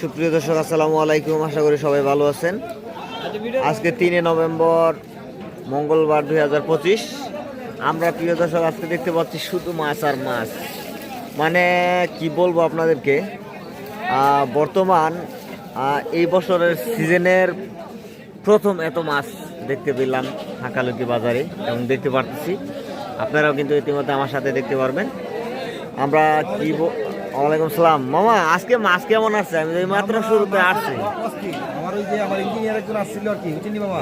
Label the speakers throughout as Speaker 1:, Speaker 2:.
Speaker 1: সুপ্রিয় দর্শক, আসসালামু আলাইকুম। আশা করি সবাই ভালো আছেন। আজকে তিনে নভেম্বর, মঙ্গলবার দুই হাজার পঁচিশ। আমরা প্রিয় দর্শক, আজকে দেখতে পাচ্ছি শুধু মাছ আর মাছ। মানে কি বলব আপনাদেরকে বর্তমান এই বছরের সিজনের প্রথম এত মাছ দেখতে পেলাম হাঁকালুকি বাজারে এবং দেখতে পারতেছি। আপনারাও কিন্তু ইতিমধ্যে আমার সাথে দেখতে পারবেন। আমরা কি ওয়ালাইকুম সালাম। মামা আজকে মাছ কেমন আছে? আমি এই মাত্র শুরুতে আসছি।
Speaker 2: আমার ওই যে আমার ইঞ্জিনিয়ার একজন আসছিল আর কি বুঝছেন মামা?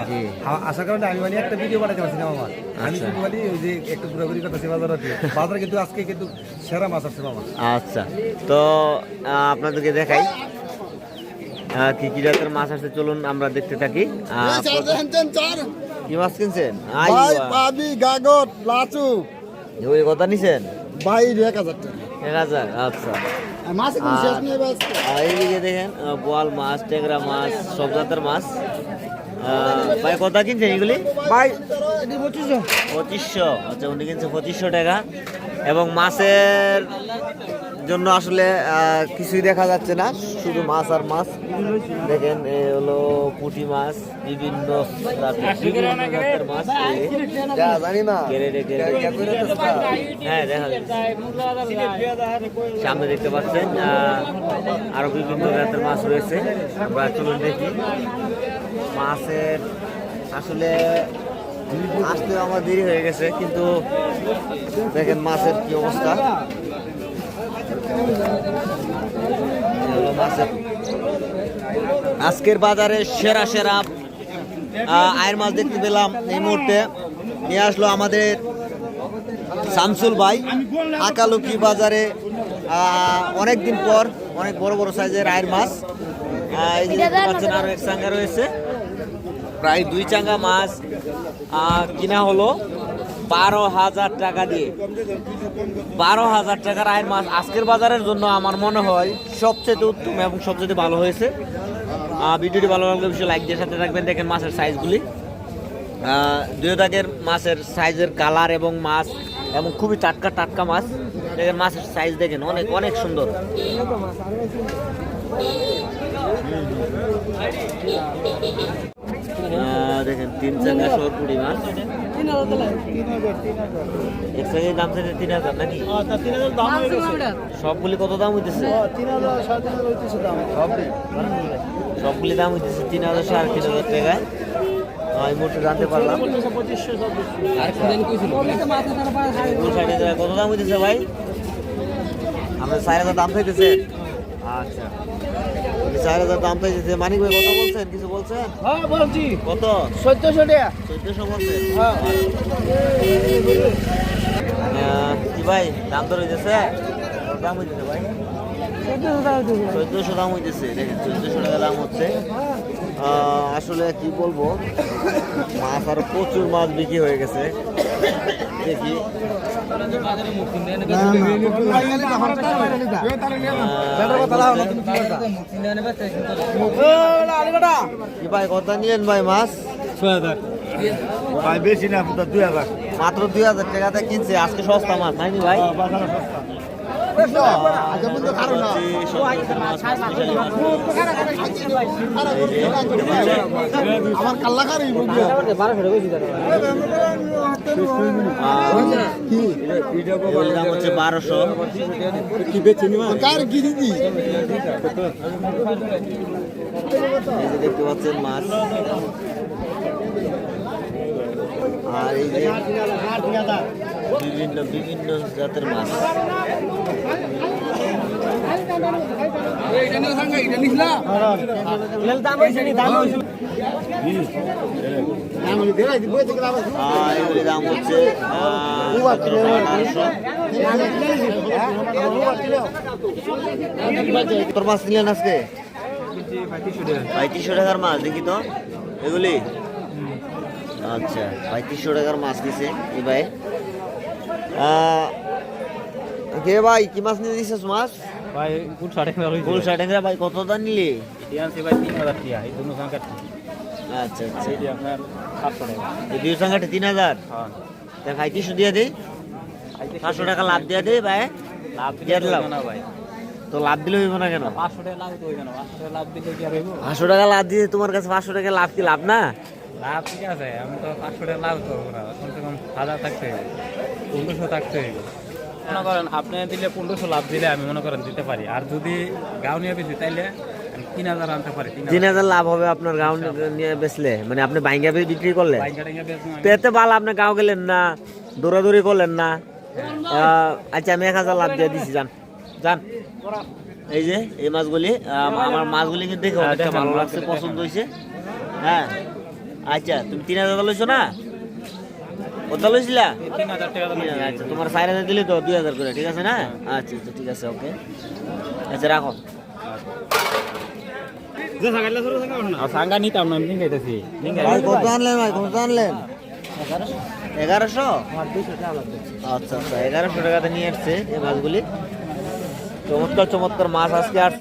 Speaker 2: আসার কারণে আমি মানে একটা ভিডিও বানাতে পারছি না মামা। আমি
Speaker 1: আচ্ছা।
Speaker 2: শুধু মানে ওই যে একটু ঘোরাঘুরি করতেছি বাজার আর কি। বাজারে কিন্তু আজকে কিন্তু সেরা মাছ আছে মামা।
Speaker 1: আচ্ছা। তো আপনাদেরকে দেখাই। কি কি জাতের মাছ আছে চলুন আমরা দেখতে থাকি। কি মাছ কিনছেন?
Speaker 3: পাবি গাগত লাচু।
Speaker 1: ওই কথা নিছেন?
Speaker 3: ভাই এক হাজার টাকা।
Speaker 1: এক হাজার আচ্ছা।
Speaker 3: আর
Speaker 1: এইদিকে দেখেন বোয়াল মাছ ট্যাংরা মাছ সব জাতের মাছ। আহ, ভাই কথা কিনছেন এগুলি?
Speaker 3: ভাই পঁচিশশো।
Speaker 1: আচ্ছা উনি কিনছে পঁচিশশো টাকা। এবং মাছের জন্য আসলে কিছুই দেখা যাচ্ছে না শুধু মাছ আর মাছ। দেখেন এ হলো পুঁটি মাছ বিভিন্ন মাছ। এই
Speaker 3: জানি না।
Speaker 1: হ্যাঁ দেখা যাচ্ছে। সামনে দেখতে পাচ্ছেন আহ, আরও বিভিন্ন জাতের মাছ রয়েছে। আমরা চলুন দেখি। মাছের আসলে আসতে আমার দেরি হয়ে গেছে, কিন্তু দেখেন মাছের কি অবস্থা। আজকের বাজারে সেরা সেরা আয়ের মাছ দেখতে পেলাম এই মুহূর্তে। নিয়ে আসলো আমাদের শামসুল ভাই, আকালুকি বাজারে অনেক দিন পর অনেক বড় বড় সাইজের আয়ের মাছ। এই পাচ্ছেন আরও এক চাঙ্গা রয়েছে। প্রায় দুই চাঙ্গা মাছ কিনা হলো বারো হাজার টাকা দিয়ে। বারো হাজার টাকার আয়ের মাছ আজকের বাজারের জন্য আমার মনে হয় সবচেয়ে উত্তম এবং সবচেয়ে ভালো হয়েছে। ভিডিওটি ভালো লাগলে অবশ্যই লাইক দিয়ে সাথে রাখবেন দেখেন মাছের সাইজগুলি দুই দাগের মাছের সাইজের কালার এবং মাছ এবং খুবই টাটকা টাটকা মাছ। দেখেন মাছের সাইজ দেখেন, অনেক অনেক সুন্দর। দেখেন, তিন চাকা সরপুরি মাছ। এক চাকার দাম চাইছে তিন হাজার নাকি? সবগুলি কত দাম হইতেছে? সবগুলি দাম হইতেছে তিন হাজার সাড়ে তিন হাজার টাকায়। মুহূর্তে জানতে পারলাম? কত? দাম ভাই? আমরা চার হাজার দাম চাইতেছে। আচ্ছা। চার হাজার দাম চাইতেছে মানিক ভাই কত বলছেন? কিছু বলছেন?
Speaker 3: হ্যাঁ বলছি।
Speaker 1: কত?
Speaker 3: চোদ্দশো টাকা।
Speaker 1: চোদ্দশো বলছেন?
Speaker 3: হ্যাঁ।
Speaker 1: কি ভাই দাম তো রয়েছে দাম হইতেছে ভাই।
Speaker 3: চোদ্দশো
Speaker 1: দাম হইতেছে দেখেন চোদ্দশো টাকা দাম হচ্ছে। আহ, আসলে কি বলব মাছ আরও প্রচুর মাছ বিক্রি হয়ে গেছে। দেখি। ভাই কত নিলেন ভাই মাছ
Speaker 2: ভাই বেশি না দুই হাজার
Speaker 1: মাত্র দুই হাজার টাকাতে কিনছে আজকে সস্তা মাছ নাকি ভাই
Speaker 3: আমার কাল্লাকারি
Speaker 1: দাম হচ্ছে বারোশো দেখতে পাচ্ছেন মাছ আর এই যে বিভিন্ন বিভিন্ন জাতের মাছ আর এগুলির দাম হচ্ছে তোর মাছ নিলেন আজকে? পঁয়ত্রিশশো টাকার মাছ দেখি তো। এগুলি? আচ্ছা পঁয়ত্রিশশো টাকার মাছ দিছে। এই ভাই। কে ভাই কি মাছ নিয়ে দিছিস মাছ?
Speaker 2: ভাই ফুল সাড়ে
Speaker 1: ভাই কত দাম নিলি?
Speaker 2: ভাই তিন হাজার টাকা এই সংখ্যা
Speaker 1: আচ্ছা আচ্ছা।
Speaker 2: এটি আপনার সাতশো টাকা।
Speaker 1: এই দুই সংখ্যাটা তিন হাজার?
Speaker 2: হ্যাঁ।
Speaker 1: তা পঁয়ত্রিশশো দিয়ে দিই টাকা লাভ দিয়ে দিই ভাই।
Speaker 2: লাভ
Speaker 1: দিয়ে দিলাম।
Speaker 2: না ভাই।
Speaker 1: তো লাভ দিলে হইব না কেন?
Speaker 4: পাঁচশো টাকা লাভ পাঁচশো টাকা লাভ দিলে কি আর হইব?
Speaker 1: পাঁচশো টাকা লাভ দিয়ে তোমার কাছে পাঁচশো টাকা লাভ কি লাভ না?
Speaker 4: লাভ ঠিক আছে আমি তো পাঁচশো টাকা লাভ করব না। কমসে কম হাজার থাকতে পনেরোশো থাকতে মনে করেন আপনি দিলে পনেরোশো লাভ দিলে আমি মনে করেন দিতে পারি। আর যদি গাও নিয়ে বেশি তাইলে তিন হাজার আনতে পারি তিন
Speaker 1: তিন হাজার লাভ হবে আপনার গাও নিয়ে বেচলে? মানে আপনি বাইঙ্গা বিক্রি করলে
Speaker 4: বাইঙ্গা টেঙ্গা বেচবো আমি।
Speaker 1: তো এতে ভালো আপনি গাও গেলেন না দৌড়াদৌড়ি করলেন না? আচ্ছা আমি এক হাজার লাভ দিয়ে দিছি যান। যান। এই যে এই মাছগুলি আমার মাছগুলি কিন্তু দেখে অনেকটা ভালো লাগছে। পছন্দ হয়েছে। হ্যাঁ। আচ্ছা তুমি তিন হাজার লইছো না? কত লইছিলা? আচ্ছা তোমার চার হাজার দিলে তো দুই হাজার করে ঠিক আছে না? আচ্ছা আচ্ছা ঠিক আছে ওকে। আচ্ছা রাখো।
Speaker 4: সাঙ্গা নিতাম না। আমি
Speaker 1: কত আনলেন ভাই কত আনলেন এগারোশো আচ্ছা আচ্ছা এগারোশো টাকাতে নিয়ে আসছে এই মাছগুলি। চমৎকার চমৎকার মাছ আজকে আসছে